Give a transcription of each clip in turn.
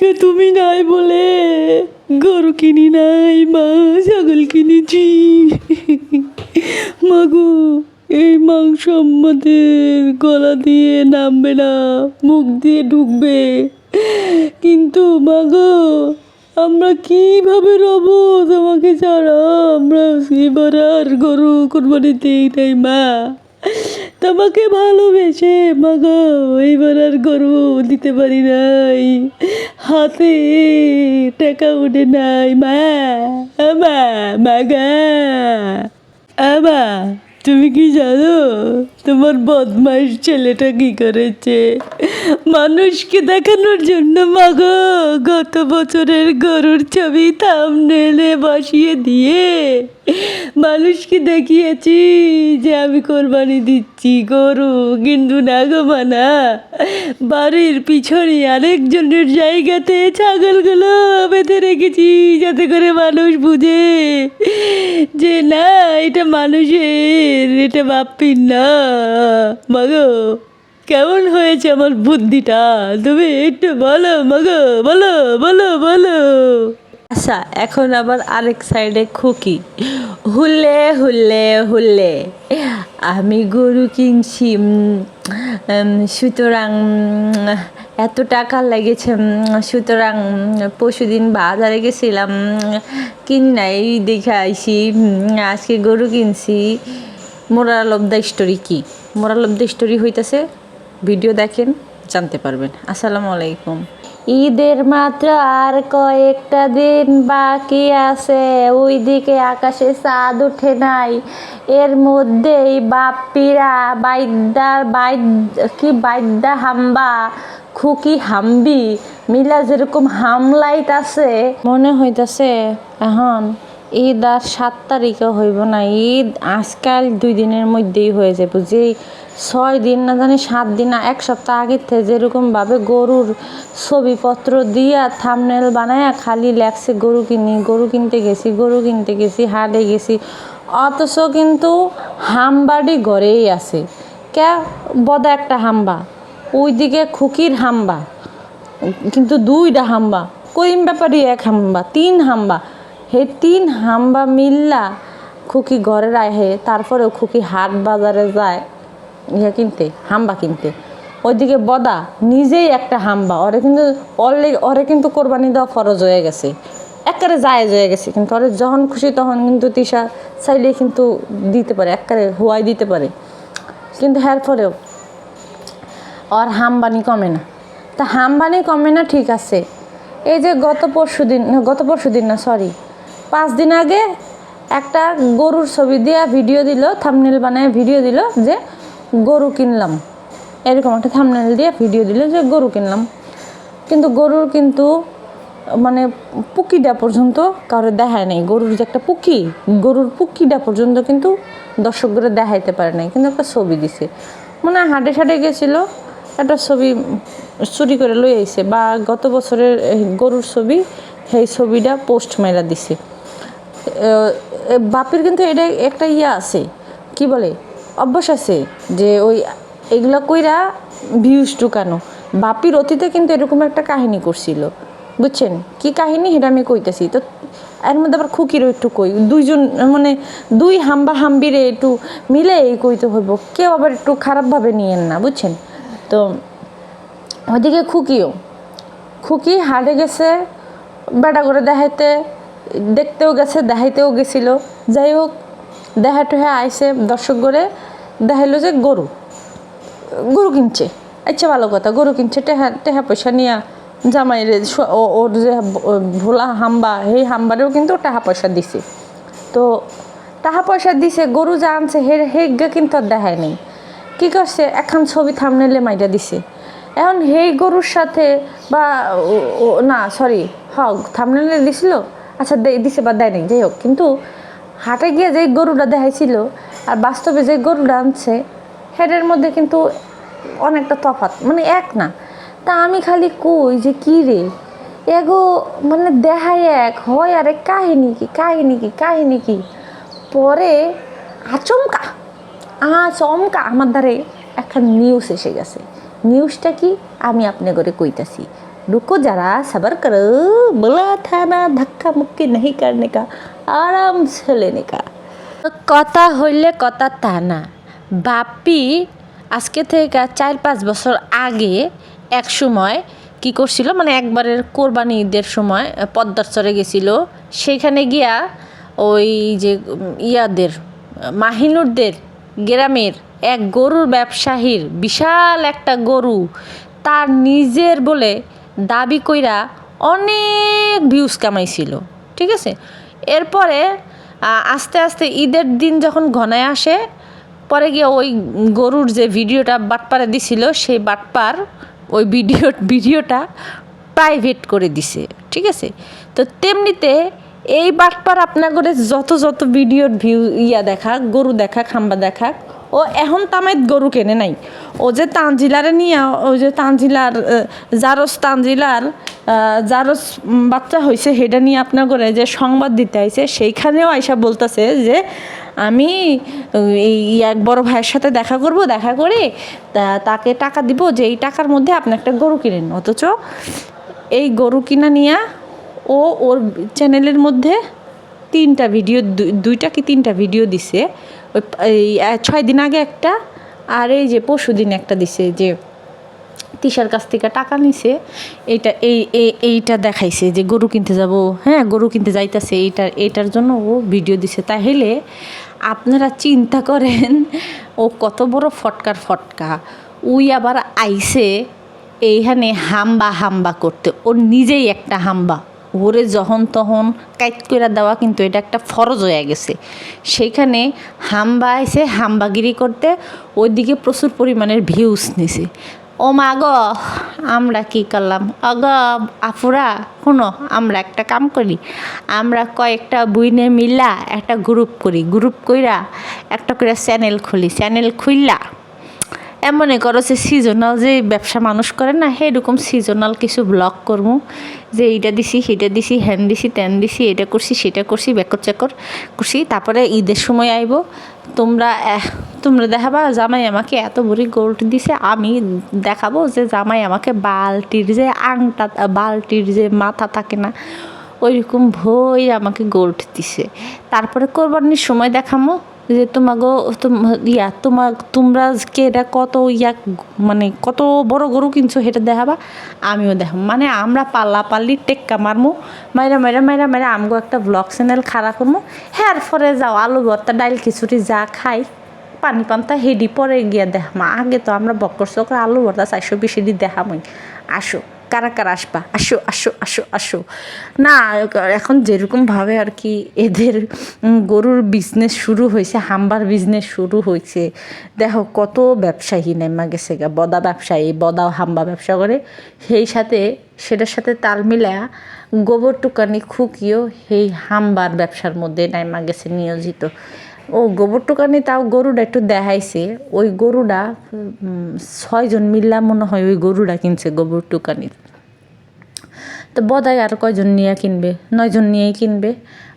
আজকে তুমি নাই বলে গরু কিনি নাই, মা ছাগল কিনেছি। মাগু, এই মাংস আমাদের গলা দিয়ে নামবে না, মুখ দিয়ে ঢুকবে। কিন্তু মাগো, আমরা কীভাবে রব তোমাকে ছাড়া? আমরা এবার আর গরু কোরবানি দিই নাই, মা। তোমাকে ভালোবেসে, মাগো এইবার আর গরু দিতে পারি নাই। হাতে টাকা উঠে নাই, মা, আমা মাগা আমা, তুমি কি জানো, তোমার বদমাইশ ছেলেটা কি করেছে? মানুষকে দেখানোর জন্য মাগো, গত বছরের গরুর ছবি থামনেলে বসিয়ে দিয়ে মানুষকে দেখিয়েছি যে আমি কোরবানি দিচ্ছি, গরু কিন্তু না গো মানা বাড়ির পিছনে আরেকজনের জায়গাতে ছাগলগুলো বেঁধে রেখেছি যাতে করে মানুষ বুঝে যে না, এটা মানুষের, এটা বাপ্পির না। মাগো কেমন হয়েছে আমার বুদ্ধিটা? তুমি একটু বলো, মাগো, বলো বলো বলো। আচ্ছা এখন আবার আরেক সাইডে খুকি। হুল্লে হুল্লে হুল্লে। আমি গরু কিনছি সুতরাং, এত টাকা লেগেছে সুতরাং পরশুদিন বাজারে গেছিলাম, কিনি নাই, দেখে আইসি আজকে গরু কিনছি। মোরাল অব দ্য স্টোরি কি? মোরাল অব দ্য স্টোরি হইতেছে ভিডিও দেখেন জানতে পারবেন। আসসালামু আলাইকুম। ঈদের মাত্র আর কয়েকটা দিন বাকি আছে। ওইদিকে আকাশে চাঁদ উঠে নাই। এর মধ্যেই বাপ্পিরা বাইদ্যার বাইদ কি বাইদ্যা হাম্বা খুকি হাম্বি মিলা যেরকম হামলাইট আছে। মনে হইতাছে এখন ঈদ আর সাত তারিখে হইব না। ঈদ আজকাল দুই দিনের মধ্যেই হয়ে যাবে যে ছয় দিন না জানি, সাত দিন না, এক সপ্তাহ আগের থেকে যেরকমভাবে গরুর ছবিপত্র দিয়া থামনেল বানায়া খালি লেখছে, গরু কিনি, গরু কিনতে গেছি, গরু কিনতে গেছি, হাটে গেছি। অথচ কিন্তু হামবাড়ি ঘরেই আছে। কে বদা একটা হাম্বা, ওইদিকে খুকির হাম্বা, কিন্তু দুইটা হাম্বা করিম ব্যাপারই এক হাম্বা, তিন হাম্বা। হে তিন হাম্বা মিল্লা খুকি ঘরে রাখে তারপরেও খুকি হাট বাজারে যায়। ইয়ে কিনতে, হাম্বা কিনতে। ওইদিকে বদা নিজেই একটা হাম্বা, ওরে কিন্তু অলে ওরে কিন্তু কোরবানি দেওয়া ফরজ হয়ে গেছে। একবারে জায়েজ হয়ে গেছে, কিন্তু ওরে যখন খুশি তখন কিন্তু তিশা চাইলে কিন্তু দিতে পারে একবারে হুয়াই দিতে পারে। কিন্তু হ্যার পরেও ওর হামবানি কমে না। তা হামবানি কমে না, ঠিক আছে। এই যে গত পরশু দিন গত পরশু দিন না সরি পাঁচ দিন আগে একটা গরুর ছবি দিয়া ভিডিও দিল থামনেল বানায় ভিডিও দিল যে গরু কিনলাম। এরকম একটা থামনেল দিয়ে ভিডিও দিল যে গরু কিনলাম। কিন্তু গরুর কিন্তু মানে পুকিটা পর্যন্ত কারও দেখায় নাই। গরুর যে একটা পুকি, গরুর পুকিটা পর্যন্ত কিন্তু দর্শকদের দেখাইতে পারে নাই। কিন্তু একটা ছবি দিছে। মনে হাটে সাটে গেছিল, একটা ছবি চুরি করে লই আইছে বা গত বছরের গরুর ছবি, সেই ছবিটা পোস্ট মেরা দিছে। বাপের কিন্তু এটা একটা ইয়ে আছে। কি বলে? অভ্যাস আছে যে ওই এগুলা কইরা ভিউজ ঢুকানো। বাপির অতীতে কিন্তু এরকম একটা কাহিনী করছিল। বুঝছেন? কি কাহিনী? সেটা আমি কইতেছি। তো এর মধ্যে আবার খুকিরও একটু কই। দুইজন মানে দুই হাম্বা হাম্বিরে একটু মিলে এই কইতে হইব। কেউ আবার একটু খারাপভাবে নিয়েন না, বুঝছেন? তো ওইদিকে খুকিও। খুকি হারে গেছে বেটা করে দেখাইতে, দেখতেও গেছে, দেখাইতেও গেছিল। যাই হোক দেখা টেহা আইসে দর্শক করে দেখাইলো যে গরু। গরু কিনছে। আচ্ছা ভালো কথা, গরু কিনছে। টেহা টেহা পয়সা নিয়া জামাইরে ওর যে ভোলা হাম্বা, সেই হাম্বারেও কিন্তু টাকা পয়সা দিছে। তো টাকা পয়সা দিছে, গরু যা আনছে হে হেগা কিন্তু আর দেখায় নেই। কি করছে? এখন ছবি থামনেলে মাইরা দিছে। এখন সেই গরুর সাথে বা না সরি হক, থামনেলে দিছিল আচ্ছা দিছে বা দেয় নাই, যাই হোক। কিন্তু হাটে গিয়ে যে গরুটা দেখাইছিল আর বাস্তবে যে গরুটা আনছে হেডের মধ্যে কিন্তু অনেকটা তফাৎ মানে এক না তা আমি খালি কই যে কি রে এগো মানে দেখায় এক হয় আরে কাহিনী কি কাহিনী কি কাহিনী কি পরে আচমকা আচমকা আমার দ্বারে একটা নিউজ এসে গেছে নিউজটা কি আমি আপনি করে কইতাছি रुको जरा सबर करो बोला था ना धक्का मुक्की नहीं करने का आराम से लेने का কথা হইলে কথা তা না। বাপি আজকে থেকে চার পাঁচ বছর আগে এক সময় কি করছিল মানে একবারের কোরবানি ঈদের সময় আহ, পদ্মার চরে গেছিল। সেইখানে গিয়া ওই যে ইয়াদের মাহিনুরদের গ্রামের এক গরুর ব্যবসায়ীর বিশাল একটা গরু তার নিজের বলে দাবি কইরা অনেক ভিউজ কামাইছিল ঠিক আছে? এরপরে আস্তে আস্তে ঈদের দিন যখন ঘনায় আসে, পরে গিয়ে ওই গরুর যে ভিডিওটা বাটপারে দিছিল, সেই বাটপার ওই ভিডিও, ভিডিওটা প্রাইভেট করে দিছে, ঠিক আছে? তো তেমনিতে এই বাটপার আপনার করে যত যত ভিডিওর ভিউ ইয়া দেখা, গরু দেখা, খাম্বা দেখা ও এখন তামাইত গরু কেনে নাই। ও যে তানজিলারে নিয়ে ওই যে তানজিলার জারস তানজিলার জারস বাচ্চা হয়েছে সেটা নিয়ে আপনার করে যে সংবাদ দিতে আইছে, সেইখানেও আইসা বলতেছে যে আমি এই, এক বড় ভাইয়ের সাথে দেখা করব, দেখা করে তাকে টাকা দিব যে এই টাকার মধ্যে আপনি একটা গরু কিনেন। অথচ এই গরু কিনা নিয়া ও ওর চ্যানেলের মধ্যে তিনটা ভিডিও দুইটা কি তিনটা ভিডিও দিছে। ওই ছয় দিন আগে একটা, আর এই যে পরশু দিন একটা দিছে যে তিশার কাছ থেকে টাকা নিছে, এইটা, এই, এই- এইটা দেখাইছে যে গরু কিনতে যাব। হ্যাঁ গরু কিনতে যাইতাছে, এইটা, এইটার জন্য ও ভিডিও দিছে। তাহলে আপনারা চিন্তা করেন, ও কত বড় ফটকার ফটকা। উই আবার আইছে এইখানে হাম্বা হাম্বা করতে। ওর নিজেই একটা হাম্বা। ওরে যখন তখন কাইট করে দেওয়া কিন্তু এটা একটা ফরজ হয়ে গেছে। সেইখানে হাম্বা আইসে হাম্বাগিরি করতে, ওইদিকে প্রচুর পরিমাণের ভিউস নিছে। ও মা গ, আমরা কি করলাম? অগ, আফুরা, শোনো, আমরা একটা কাম করি। আমরা কয়েকটা বুইনে মিল্লা একটা গ্রুপ করি। গ্রুপ কইরা একটা করে চ্যানেল খুলি। চ্যানেল খুললা এমন করো যে সিজনাল যে ব্যবসা মানুষ করে না সেরকম সিজনাল কিছু ব্লগ করব যে এইটা দিছি সেটা দিছি হ্যান দিছি ত্যান দিছি, এটা করছি, সেটা করছি, বেকর চেকর করছি, তারপরে ঈদের সময় আইব। তোমরা তোমরা দেখাবা, জামাই আমাকে এত বড়ি গোল্ড দিছে, আমি দেখাবো যে জামাই আমাকে বালতির যে আংটা, বালতির যে মাথা থাকে না, ওইরকম ভই আমাকে গোল্ড দিছে। তারপরে কোরবানির সময় দেখামো। যে তোমাগো, তোম- ইয়া তোমার তোমরা কে এটা কত ইয়া মানে কত বড় গরু কিনছো সেটা দেখাবা, আমিও দেখাবো মানে আমরা পাল্লা পাল্লি টেক্কা মারমু, মাইরা মাইরা মাইরা মাইরা আমগো একটা ব্লগ চ্যানেল খাড়া করব হ্যাঁ পরে যাও, আলু ভর্তা, ডাইল খিচুড়ি যা খাই, পানি পান্তা হেডি পরে গিয়া দেখামা। আগে তো আমরা বক্কর চক্র আলু ভর্তা চারশো বিশ হেডি দেখামই। আসো। কারা কারা আসবা? আসো আসো আসো আসো। না, এখন যেরকমভাবে আর কি এদের গরুর বিজনেস শুরু হয়েছে, হাম্বার বিজনেস শুরু হয়েছে। দেখো, কত ব্যবসায়ী নেমা গেছে গা, বদা ব্যবসায়ী, বদা হাম্বা ব্যবসা করে। সেই সাথে, সেটার সাথে তাল মিলায়া গোবর টুকানি, খুকিও সেই হাম্বার ব্যবসার মধ্যে নাইমা গেছে নিয়োজিত। ও গোবর টোকানি তাও গরুটা একটু দেখাইছে। ওই গরুটা ছয়জন মিল্লা মনে হয় ওই গরুটা কিনছে গোবর টুকানির তো বদায় আর কয়জন নিয়ে কিনবে? নয়জন নিয়েই কিনবে।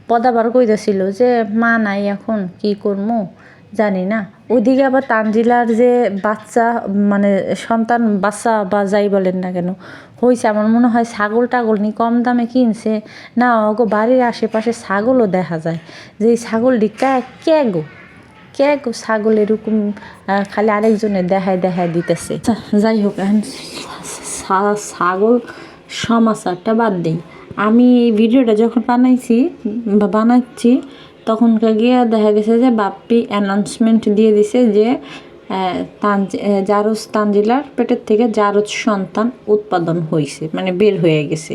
পদাবার কইতেছিল যে, মা নাই এখন, কি করব জানি না ওইদিকে আবার তানজিলার যে বাচ্চা মানে সন্তান বাচ্চা বা যাই বলেন না কেন হয়েছে আমার মনে হয় ছাগল টাগল নি কম দামে কিনছে। না ওগো বাড়ির আশেপাশে ছাগলও দেখা যায়। যে এই ছাগলটি কে গো? কে গো ছাগল এরকম খালি আরেকজনের দেখায় দেখায় দিতেছে? আচ্ছা, যাই হোক এখন ছাগল সমাচারটা বাদ দিই। আমি এই ভিডিওটা যখন বানাইছি বানাচ্ছি তখনকার গিয়ে দেখা গেছে যে বাপ্পি অ্যানাউন্সমেন্ট দিয়ে দিছে যে জারজ তানজিলার পেটের থেকে জারজ সন্তান উৎপাদন হয়েছে মানে বের হয়ে গেছে,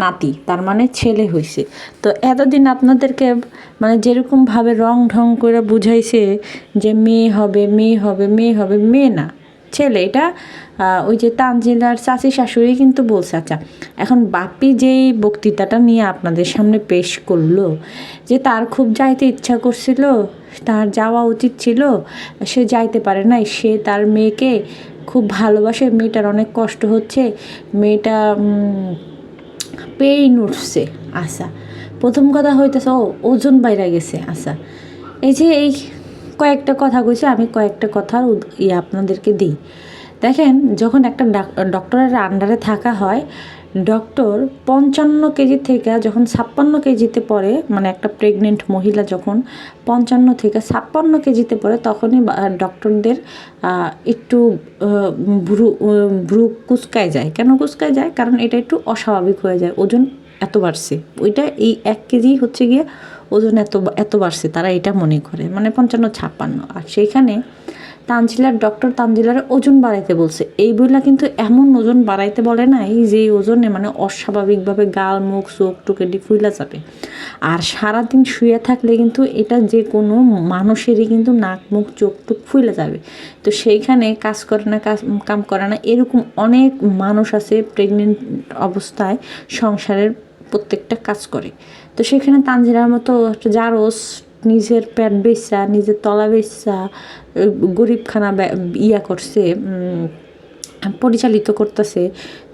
নাতি, তার মানে ছেলে হয়েছে তো এতদিন আপনাদেরকে মানে যেরকমভাবে রং ঢং করে বুঝাইছে যে মেয়ে হবে মেয়ে হবে মেয়ে হবে, মেয়ে না। ছেলে, এটা ওই যে তানজিলার চাচি শাশুড়ি কিন্তু বলছে আচ্ছা এখন বাপি যেই বক্তৃতাটা নিয়ে আপনাদের সামনে পেশ করল, যে তার খুব যাইতে ইচ্ছা করছিল, তার যাওয়া উচিত ছিল, সে যাইতে পারে নাই, সে তার মেয়েকে খুব ভালোবাসে, মেয়েটার অনেক কষ্ট হচ্ছে, মেয়েটা পেইন উঠছে আচ্ছা প্রথম কথা হইতেছে, ও, ওজন বাইরে গেছে আচ্ছা এই যে এই কয়েকটা কথা কইছে, আমি কয়েকটা কথার ইয়ে আপনাদেরকে দিই। দেখেন, যখন একটা ডাক- ডক্টরের আন্ডারে থাকা হয়, ডক্টর পঞ্চান্ন কেজি থেকে যখন ছাপ্পান্ন কেজিতে পড়ে মানে একটা প্রেগনেন্ট মহিলা যখন পঞ্চান্ন থেকে ছাপ্পান্ন কেজিতে পড়ে, তখনই ডক্টরদের একটু ভ্রু ভ্রু কুচকায় যায়। কেন কুচকায় যায়? কারণ এটা একটু অস্বাভাবিক হয়ে যায়, ওজন এত বাড়ছে। ওইটা এই এক কেজি হচ্ছে গিয়ে ওজন এত এত বাড়ছে, তারা এটা মনে করে। মানে পঞ্চান্ন, ছাপ্পান্ন। আর সেইখানে তানজিলার ডক্টর তানজিলার ওজন বাড়াইতে বলছে। এই বইলা কিন্তু এমন ওজন বাড়াইতে বলে নাই যে ওজনে মানে অস্বাভাবিকভাবে গাল, মুখ, চোখ টুকেটি ফুইলা যাবে। আর সারাদিন শুয়ে থাকলে কিন্তু এটা যে কোনো মানুষেরই কিন্তু নাক, মুখ, চোখ, টুক ফুইলে যাবে। তো সেইখানে কাজ করে না, কাজ, কাম করে না, এরকম অনেক মানুষ আছে প্রেগনেন্ট অবস্থায় সংসারের প্রত্যেকটা কাজ করে। তো সেখানে তানজিরার মতো একটা জারস নিজের পেট বেচা নিজের তলা বেচা গরিবখানা ইয়া করছে পরিচালিত করতেছে।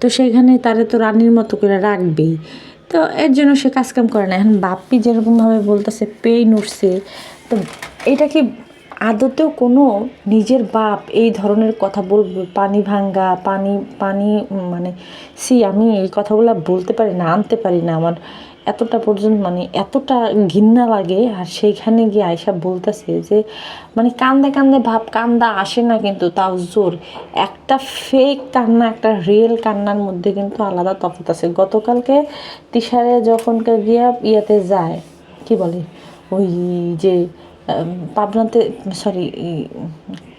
তো সেখানে তারে তো রানীর মতো করে রাখবেই। তো এর জন্য সে কাজকাম করে না। এখন বাপ্পি যেরকমভাবে বলতেছে, পেইন উঠছে। তো এটা কি আদতেও কোনো নিজের বাপ এই ধরনের কথা বলবে? পানি ভাঙ্গা, পানি পানি মানে সি আমি এই কথাগুলো বলতে পারি না, আনতে পারি না আমার এতটা পর্যন্ত মানে এতটা ঘৃণা লাগে আর সেইখানে গিয়ে আয়সা বলতেছে যে মানে কান্দে কান্দে ভাব, কান্দা আসে না কিন্তু, তাও জোর। একটা ফেক কান্না, একটা রিয়েল কান্নার মধ্যে কিন্তু আলাদা তফাৎ আছে। গতকালকে তিশারে যখন গিয়া ইয়াতে যায়, কি বলে? ওই যে পাবনাতে সরি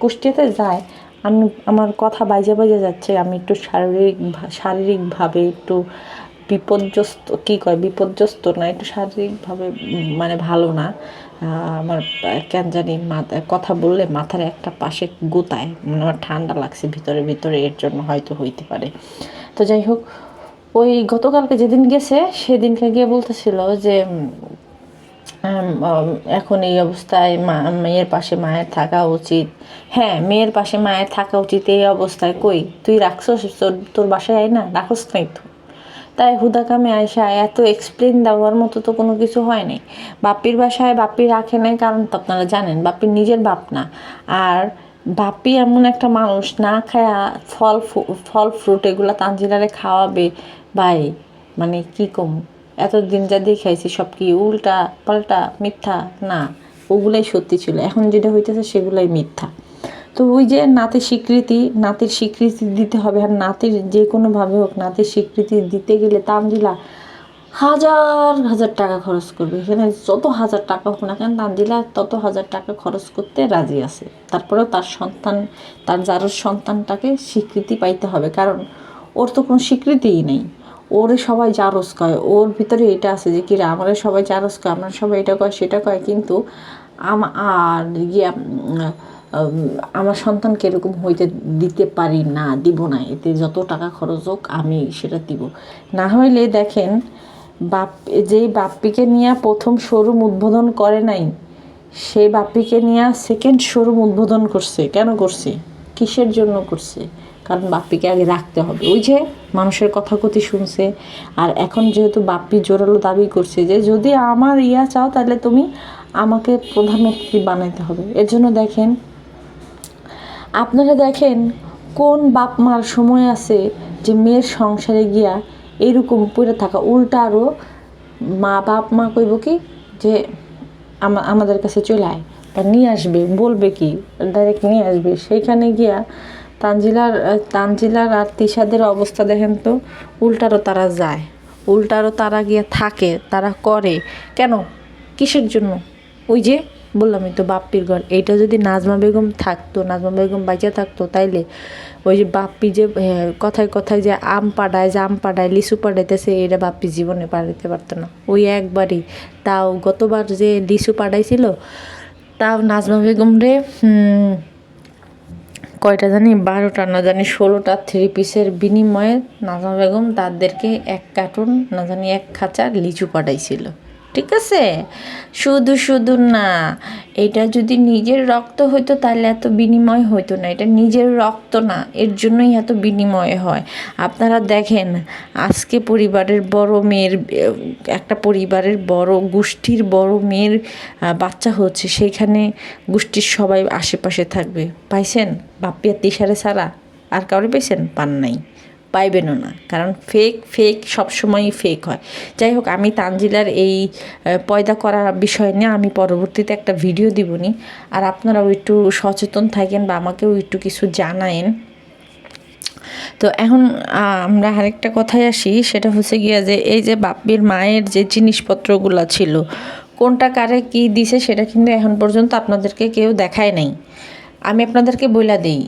কুষ্টিয়াতে যায় আমি আমার কথা বাইজে বাইজে যাচ্ছে, আমি একটু শারীরিক শারীরিকভাবে একটু বিপর্যস্ত, কী কয়, বিপর্যস্ত না একটু শারীরিকভাবে মানে ভালো না। আমার কেন জানি মাথা, কথা বললে মাথার একটা পাশে গোতায় মানে আমার ঠান্ডা লাগছে, ভিতরে ভিতরে, এর জন্য হয়তো হইতে পারে। তো যাই হোক, ওই গতকালকে যেদিন গেছে, সেদিনকে গিয়ে বলতেছিল যে এখন এই অবস্থায় মা, মেয়ের পাশে মায়ের থাকা উচিত। হ্যাঁ মেয়ের পাশে মায়ের থাকা উচিত, এই অবস্থায় কই? তুই রাখছস? তোর তোর বাসায় আয় না, রাখস নাই তো। তাই হুদাকামে আয়সা এত এক্সপ্লেন দেওয়ার মতো তো কোনো কিছু হয় নাই বাপির বাসায় বাপি রাখে নাই কারণ তো আপনারা জানেন বাপির নিজের বাপ না। আর বাপি এমন একটা মানুষ, না খায়া ফল ফল ফ্রুট এগুলো তানজিলারে খাওয়াবে বাই মানে কি কম? এতদিন যা দেখাইছি সব কি উল্টা পাল্টা মিথ্যা? না, ওগুলাই সত্যি ছিল। এখন যেটা হইতেছে সেগুলাই মিথ্যা। তো ওই যে নাতের স্বীকৃতি নাতের স্বীকৃতি দিতে হবে। আর নাতের যে কোনোভাবে হোক নাতের স্বীকৃতি দিতে গেলে তামজিলা হাজার হাজার টাকা খরচ করবে। এখানে যত হাজার টাকা হোক না কেন তামজিলা তত হাজার টাকা খরচ করতে রাজি আছে। তারপরেও তার সন্তান তার যার সন্তানটাকে স্বীকৃতি পাইতে হবে। কারণ ওর তো কোনো স্বীকৃতিই নেই। ওরে সবাই জারস কয়। ওর ভিতরে এটা আছে যে কিরা আমাদের সবাই জারস কয় আমরা সবাই এটা কয় সেটা কয়। কিন্তু আম আর উম, আমার সন্তানকে এরকম হইতে দিতে পারি না, দিব না। এতে যত টাকা খরচ হোক, আমি সেটা দিব। না হইলে দেখেন, বাপ, যেই বাপ্পিকে নিয়ে প্রথম শোরুম উদ্বোধন করে নাই, সেই বাপ্পিকে নিয়ে সেকেন্ড শোরুম উদ্বোধন করছে। কেন করছে? কিসের জন্য করছে? কারণ বাপ্পিকে আগে রাখতে হবে। ওই যে মানুষের কথা কথি শুনছে, আর এখন যেহেতু বাপ্পি জোরালো দাবি করছে যে, যদি আমার ইয়া চাও, তাহলে তুমি আমাকে প্রধানমন্ত্রী বানাইতে হবে। এর জন্য দেখেন আপনারা দেখেন কোন বাপ মার সময় আছে যে মেয়ের সংসারে গিয়া এরকম পড়ে থাকা উল্টা আরও মা বাপ মা কইব কি যে আমা- আমাদের কাছে চলে আয় বা নিয়ে আসবে, বলবে কি ডাইরেক্ট নিয়ে আসবে। সেইখানে গিয়া তানজিলার তানজিলার আর তিশাদের অবস্থা দেখেন তো উল্টারও তারা যায় উল্টারও তারা গিয়া থাকে, তারা করে। কেন? কিসের জন্য? ওই যে বললামই তো বাপ্পির ঘর এইটা যদি নাজমা বেগম থাকতো, নাজমা বেগম বাইচা থাকতো, তাইলে ওই যে বাপ্পি যে কথায় কথায় যে আম পাড়ায় জাম পাড়ায় লিচু পাড়াইতেছে এটা বাপ্পি জীবনে পাড়াইতে পারতো না। ওই একবারই। তাও গতবার যে লিচু পাড়াইছিল, তাও নাজমা বেগম রে কয়টা জানি, বারোটা না জানি, ষোলোটা থ্রি পিসের বিনিময়ে নাজমা বেগম তাদেরকে এক কার্টুন, না জানি এক খাঁচা লিচু পাঠাইছিল ঠিক আছে? শুধু শুধু না, এটা যদি নিজের রক্ত হইতো তাহলে এত বিনিময় হইতো না। এটা নিজের রক্ত না, এর জন্যই এত বিনিময় হয়। আপনারা দেখেন, আজকে পরিবারের বড় মেয়ের, একটা পরিবারের বড় গোষ্ঠীর বড় মেয়ের বাচ্চা হচ্ছে। সেইখানে গোষ্ঠীর সবাই আশেপাশে থাকবে। পাইছেন? আর তিসারে ছাড়া আর কাউরে পেয়েছেন পান নাই। পাইবেনও না। কারণ ফেক ফেক সবসময়ই ফেক হয়। যাই হোক, আমি তানজিলার এই পয়দা করার বিষয় নিয়ে আমি পরবর্তীতে একটা ভিডিও দিবনি। আর আপনারাও একটু সচেতন থাকেন বা আমাকেও একটু কিছু জানায়েন। তো এখন আমরা আরেকটা কথায় আসি। সেটা হচ্ছে গিয়া যে, এই যে বাপ্পির মায়ের যে জিনিসপত্রগুলো ছিল, কোনটা কারে কি দিছে সেটা কিন্তু এখন পর্যন্ত আপনাদেরকে কেউ দেখায় নাই। আমি আপনাদেরকে বইলা দেই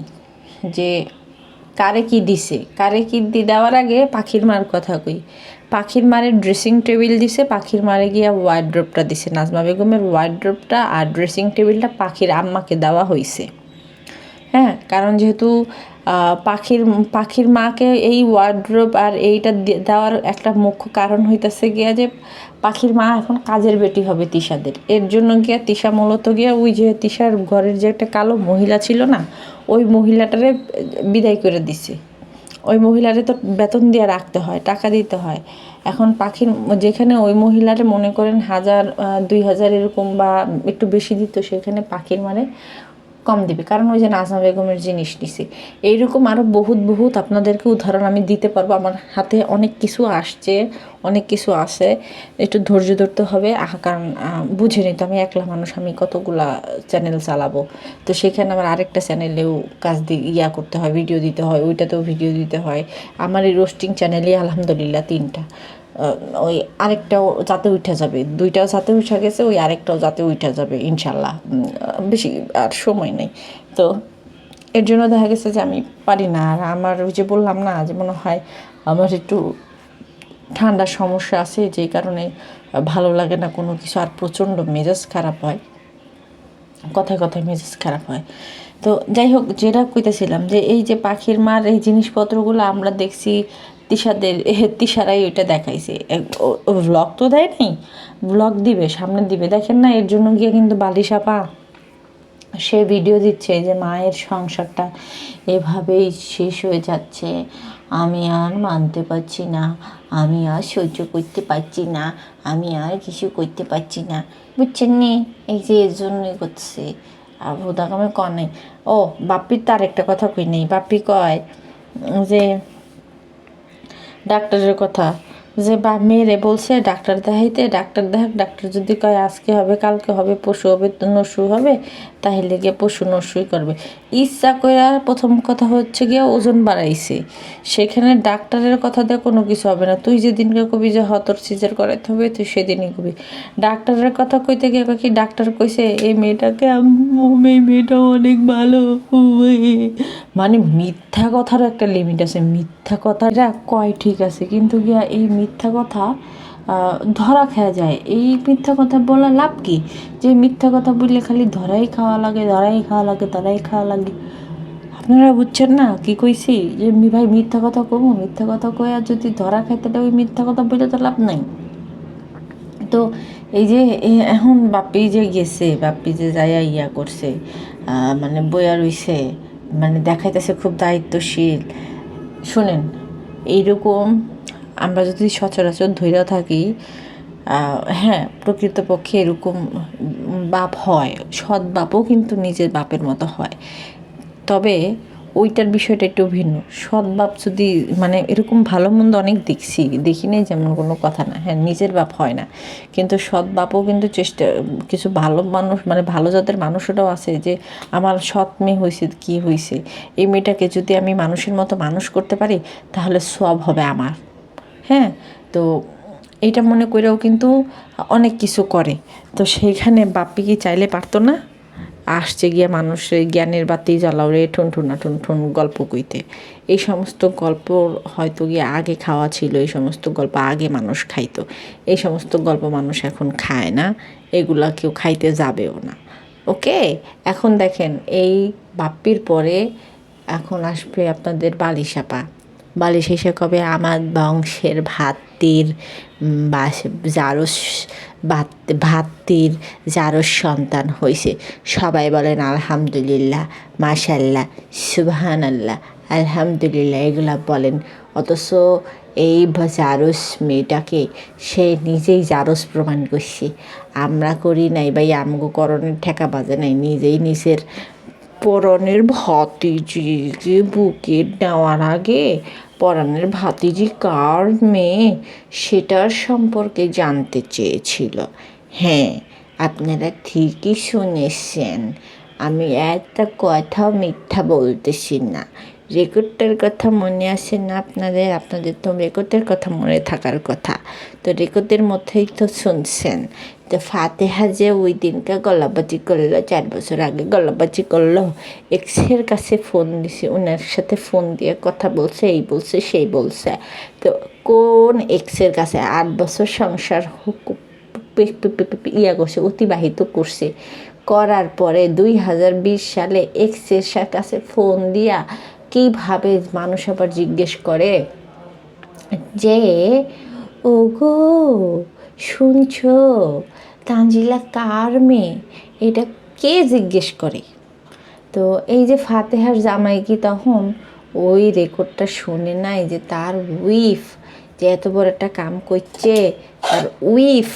যে কারে কি দিছে? কারে কি দি দেওয়ার আগে পাখির মার কথা কই। পাখির মারে ড্রেসিং টেবিল দিছে, পাখির মারে গিয়া ওয়ার্ড্রোপটা দিছে। নাজমা বেগমের ওয়ার্ড্রোপটা আর ড্রেসিং টেবিলটা পাখির আম্মাকে দেওয়া হয়েছে হ্যাঁ কারণ যেহেতু পাখির পাখির মাকে এই ওয়ার্ড্রোব আর এইটা দেওয়ার একটা মুখ্য কারণ হইতেছে গিয়া যে পাখির মা এখন কাজের বেটি হবে তিশাদের। এর জন্য গিয়া তিশা মূলত গিয়া ওই যে তিশার ঘরের যে একটা কালো মহিলা ছিল না, ওই মহিলাটারে বিদায় করে দিছে। ওই মহিলারে তো বেতন দিয়ে রাখতে হয়, টাকা দিতে হয়। এখন পাখির যেখানে ওই মহিলারে মনে করেন হাজার দুই হাজার এরকম বা একটু বেশি দিত, সেখানে পাখির মানে কম দিবে। কারণ ওই যে নাজমা বেগমের জিনিস নিছে এইরকম আরও বহুত বহুত আপনাদেরকে উদাহরণ আমি দিতে পারব। আমার হাতে অনেক কিছু আসছে, অনেক কিছু আছে। একটু ধৈর্য ধরতে হবে। কারণ বুঝে নিতে আমি একলা মানুষ আমি কতগুলা চ্যানেল চালাবো। তো সেখানে আমার আরেকটা চ্যানেলেও কাজ দি, ইয়া করতে হয় ভিডিও দিতে হয়, ওইটাতেও ভিডিও দিতে হয়। আমার এই রোস্টিং চ্যানেলই আলহামদুলিল্লাহ তিনটা। ওই আরেকটাও যাতে উঠে যাবে। দুইটাও যাতে উঠে গেছে, ওই আরেকটাও যাতে উঠে যাবে, ইনশাল্লাহ। বেশি আর সময় নেই। তো এর জন্য দেখা গেছে যে আমি পারি না। আর আমার ওই যে বললাম না, যে মনে হয় আমার একটু ঠান্ডার সমস্যা আছে, যেই কারণে ভালো লাগে না কোনো কিছু, আর প্রচণ্ড মেজাজ খারাপ হয়। কথায় কথায় মেজাজ খারাপ হয়। তো যাই হোক, যেটা কইতেছিলাম যে এই যে পাখির মার এই জিনিসপত্রগুলো আমরা দেখছি তিশাদের তিশারাই ওইটা দেখাইছে। ব্লগ তো দেয় নাই ব্লগ দিবে, সামনে দিবে। দেখেন না, এর জন্য গিয়ে কিন্তু বালিশাপা সে ভিডিও দিচ্ছে যে মায়ের সংসারটা এভাবেই শেষ হয়ে যাচ্ছে। আমি আর মানতে পারছি না, আমি আর সহ্য করতে পারছি না, আমি আর কিছু করতে পারছি না। বুঝছেন নি? এই যে এর জন্যই করছে। আর ভোদাকামে কনে ও, বাপ্পির তার একটা কথা কই নেই। বাপ্পি কয় যে ডাক্তারের কথা। যে বা মেয়েরে বলছে, ডাক্তার দেখাইতে, ডাক্তার দেখাক, ডাক্তার যদি কয় আজকে হবে, কালকে হবে, পশু হবে তো নসু হবে তাহলে গিয়ে পশু নসুই করবে। ইচ্ছা করে প্রথম কথা হচ্ছে গিয়ে ওজন বাড়াইছে। সেখানে ডাক্তারের কথা দিয়ে কোনো কিছু হবে না। তুই যেদিনকে কবি যে হতর সিজার করাইতে হবে, তুই সেদিনই কবি। ডাক্তারের কথা কইতে গিয়ে কি, ডাক্তার কইছে, এই মেয়েটাকে এই মেয়েটা অনেক ভালো। মানে মিথ্যা কথারও একটা লিমিট আছে। মিথ্যা কথাটা কয় ঠিক আছে, কিন্তু গিয়া এই মিথ্যা কথা ধরা খাওয়া যায়। এই মিথ্যা কথা বলা লাভ কি? যে মিথ্যা কথা বললে খালি ধরাই খাওয়া লাগে, ধরাই খাওয়া লাগে, ধরাই খাওয়া লাগে। আপনারা বুঝছেন না কি কইছি? যে ভাই, মিথ্যা কথা কমু, মিথ্যা কথা কয়ে আর যদি ধরা খাইতে ওই মিথ্যা কথা বলে তো লাভ নাই। তো এই যে এখন বাপ্পি যে গেছে বাপ্পি যে যাইয়া ইয়া করছে মানে বইয়া রইছে মানে দেখাইতেছে খুব দায়িত্বশীল। শোনেন, এইরকম আমরা যদি সচরাচর ধৈর্য থাকি হ্যাঁ প্রকৃতপক্ষে এরকম বাপ হয়, সৎ বাপও কিন্তু নিজের বাপের মতো হয়। তবে ওইটার বিষয়টা একটু ভিন্ন। সৎ বাপ যদি মানে এরকম ভালো মন্দ অনেক দেখছি, দেখি নেই যেমন কোনো কথা না। হ্যাঁ নিজের বাপ হয় না। কিন্তু সৎ বাপও কিন্তু চেষ্টা, কিছু ভালো মানুষ মানে ভালো জাতের মানুষটাও আছে যে, আমার সৎ মেয়ে হয়েছে কী হয়েছে এই মেয়েটাকে যদি আমি মানুষের মতো মানুষ করতে পারি, তাহলে সব হবে আমার। হ্যাঁ? তো এইটা মনে করেও কিন্তু অনেক কিছু করে। তো সেইখানে বাপ্পি কি চাইলে পারতো না? আসছে গিয়া মানুষের জ্ঞানের বাতি জ্বালাও রে ঠুন ঠুনা ঠুন ঠুন গল্প কইতে। এই সমস্ত গল্প হয়তো গিয়ে আগে খাওয়া ছিল, এই সমস্ত গল্প আগে মানুষ খাইতো। এই সমস্ত গল্প মানুষ এখন খায় না, এগুলা কেউ খাইতে যাবেও না। ওকে? এখন দেখেন, এই বাপ্পির পরে এখন আসবে আপনাদের বালিশাপা। বালিশ এসে কবে আমার বংশের ভাতির জারস, ভাত, ভাতির জারস সন্তান হয়েছে সবাই বলেন, আলহামদুলিল্লাহ মাশাল্লাহ সুবহান আল্লাহ আলহামদুলিল্লাহ, এগুলা বলেন। অথচ এই জারস মেয়েটাকে সে নিজেই জারস প্রমাণ করছে। আমরা করি নাই ভাই, আমগো করণের ঠেকা বাজে নাই। নিজেই নিজের পরাণের ভাতিজিকে বুকে নেওয়ার আগে পরাণের ভাতিজি কার মেয়ে সেটার সম্পর্কে জানতে চেয়েছিল। হ্যাঁ আপনারা ঠিকই শুনেছেন। আমি একটা কথাও মিথ্যা বলতেছি না। রেকর্ডটার কথা মনে আসে না আপনাদের? আপনাদের তো রেকর্ডের কথা মনে থাকার কথা। তো রেকর্ডের মধ্যেই তো শুনছেন। তো ফাতেহা যে ওই দিনকে গলাবাজি করল, চার বছর আগে গলাবাজি করল, এক্সের কাছে ফোন দিছে ওনার সাথে ফোন দিয়ে কথা বলছে, এই বলছে, সেই বলছে। তো কোন এক্সের কাছে? আট বছর সংসার ইয়া করছে, অতিবাহিত করছে। করার পরে দুই হাজার বিশ সালে এক্সের কাছে ফোন দিয়া কীভাবে মানুষ আবার জিজ্ঞেস করে যে, ওগো, শুনছো? তাঞ্জিলা কার মেয়ে, এটা কে জিজ্ঞেস করে? তো এই যে ফাতেহার জামাই কি তখন ওই রেকর্ডটা শুনে নাই যে তার উইফ যে এত বড় একটা কাম করছে, তার উইফ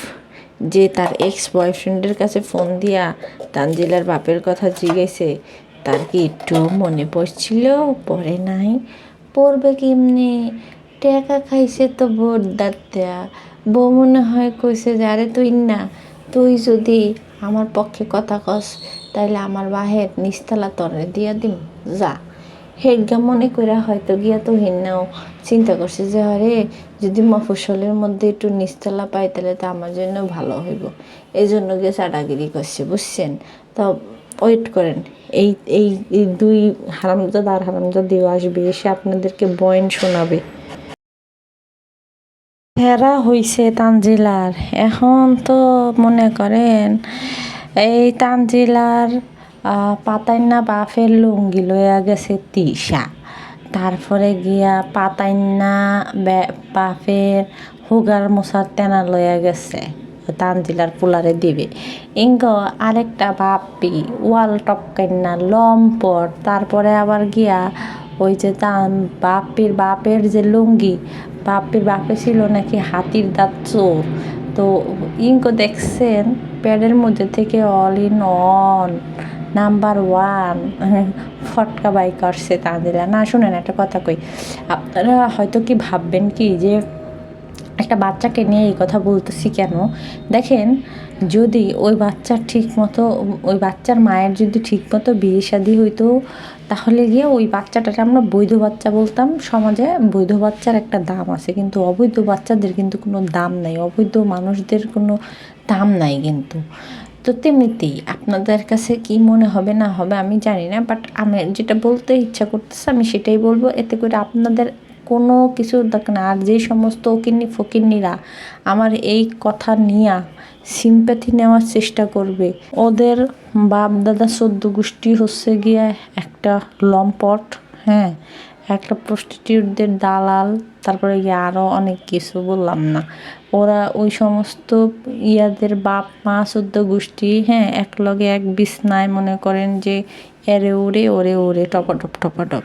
যে তার এক্স বয়ফ্রেন্ডের কাছে ফোন দিয়া তানজিলার বাপের কথা জিজ্ঞেসে, তার কি একটু মনে পড়ছিল? পড়ে নাই। পড়বে কেমনি? টাকা খাইছে তো ভোট দেয়া বউ মনে হয় কইছে যে, আরে তুই না তুই যদি আমার পক্ষে কথা কস, তাইলে আমার বাহের নিস্তলা তরে দিয়া দিম। যা। হেজ্ঞা মনে করে হয়তো গিয়া তো হিন্নাও চিন্তা করছে যে, আরে, যদি মফসলের মধ্যে একটু নিস্তলা পাই তাহলে তো আমার জন্য ভালো হইব। এই জন্য গিয়ে চাটাগিরি করছে, বুঝছেন? তো ওয়েট করেন। এই এই এই দুই হারামজাদা আর হারামজাদিও আসবে, এসে আপনাদেরকে বয়েন শোনাবে। হেরা হইছে তানজিলার। এখন তো মনে করেন, এই তানজিলার পাতাইন্না বাফের লুঙ্গি লইয়া গেছে তিসা তারপরে গিয়া পাতাইন্না বাফের হুগার মশার তেনা লইয়া গেছে, তানজিলার পোলারে দিবে। ইঙ্গ, আরেকটা বাপি ওয়াল টপকাইন্না লম্পট, তারপরে আবার গিয়া ওই যে তার বাপির বাপের যে লুঙ্গি বাপের বাপে ছিল নাকি হাতির দাঁত চোর। তো ইঙ্কো দেখছেন, প্যাডের মধ্যে থেকে all in one number one ফটকা বাই করছে তাঁদের। না, শুনেন, একটা কথা কই। আপনারা হয়তো কি ভাববেন কি যে একটা বাচ্চাকে নিয়ে এই কথা বলতেছি কেন? দেখেন, যদি ওই বাচ্চার ঠিক মতো ওই বাচ্চার মায়ের যদি ঠিক মতো বিয়ে শাদি হইতো, তাহলে গিয়ে ওই বাচ্চাটাকে আমরা বৈধ বাচ্চা বলতাম। সমাজে বৈধ বাচ্চার একটা দাম আছে, কিন্তু অবৈধ বাচ্চাদের কিন্তু কোনো দাম নাই, অবৈধ মানুষদের কোনো দাম নাই কিন্তু। তো তেমনিতেই আপনাদের কাছে কি মনে হবে, না হবে আমি জানি না বাট আমি যেটা বলতে ইচ্ছা করতেছে আমি সেটাই বলব। এতে করে আপনাদের কোনো কিছু দেখ না আর যে সমস্ত ওকিন্নি ফকিন্নিরা আমার এই কথা নিয়ে সিম্প্যাথি নেওয়ার চেষ্টা করবে, ওদের বাপ দাদা সদ্য গোষ্ঠী হচ্ছে গিয়ে একটা লম্পট হ্যাঁ একটা প্রস্টিটিউটদের দালাল, তারপরে গিয়ে আরও অনেক কিছু বললাম না। ওরা ওই সমস্ত ইয়াদের বাপ মা সদ্য গোষ্ঠী হ্যাঁ এক লগে এক বিছনায় মনে করেন যে এরে ওরে ওরে ওরে, টপাটপ টপাটপ।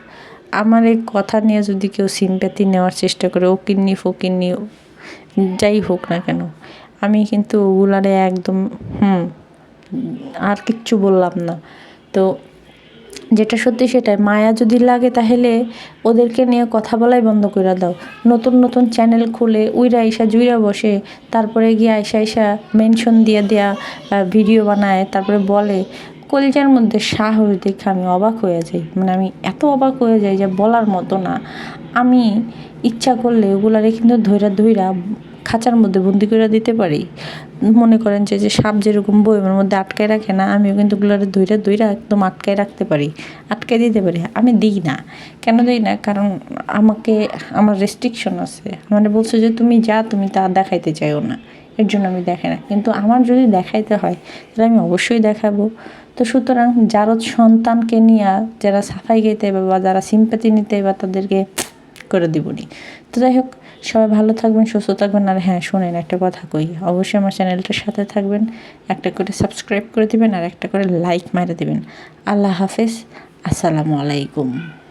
আমার এই কথা নিয়ে যদি কেউ সিম্প্যাথি নেওয়ার চেষ্টা করে, ও কিন্নি ফকিন্নি, যাই হোক না কেন, আমি কিন্তু ওগুলারে একদম, হুম, আর কিচ্ছু বললাম না। তো যেটা সত্যি সেটাই, মায়া যদি লাগে তাহলে ওদেরকে নিয়ে কথা বলাই বন্ধ করে দাও। নতুন নতুন চ্যানেল খুলে উইরা আইসা জুইরা বসে, তারপরে গিয়ে আইসা আইসা মেনশন দিয়ে দেয়া ভিডিও বানায়, তারপরে বলে কলিজার মধ্যে সাহস দেখে আমি অবাক হয়ে যাই। মানে আমি এত অবাক হয়ে যাই যে বলার মতো না। আমি ইচ্ছা করলে ওগুলারে কিন্তু ধৈরা ধৈরা খাঁচার মধ্যে বন্দি করে দিতে পারি। মনে করেন যে যে সাপ যেরকম বইমের মধ্যে আটকায় রাখে না, আমিও কিন্তু ওগুলোরে ধৈরা ধৈরা একদম আটকায় রাখতে পারি। আটকায় দিতে পারি। আমি দিই না। কেন দিই না? কারণ আমাকে, আমার রেস্ট্রিকশন আছে। মানে বলছে যে, তুমি যা, তুমি তা দেখাইতে চাইও না। এর জন্য আমি দেখাই না। কিন্তু আমার যদি দেখাইতে হয়, তাহলে আমি অবশ্যই দেখাবো। তো সুতরাং যার সন্তানকে নিয়ে যারা সাফাই গাইতে বা যারা সিম্পাতি নিতে বা তাদেরকে করে দিবনি। তো যাই হোক, সবাই ভালো থাকবেন, সুস্থ থাকবেন। আর হ্যাঁ শোনেন, একটা কথা কই। অবশ্যই আমার চ্যানেলটার সাথে থাকবেন, একটা করে সাবস্ক্রাইব করে দিবেন, আর একটা করে লাইক মারে দিবেন। আল্লাহ হাফেজ, আসসালামু আলাইকুম।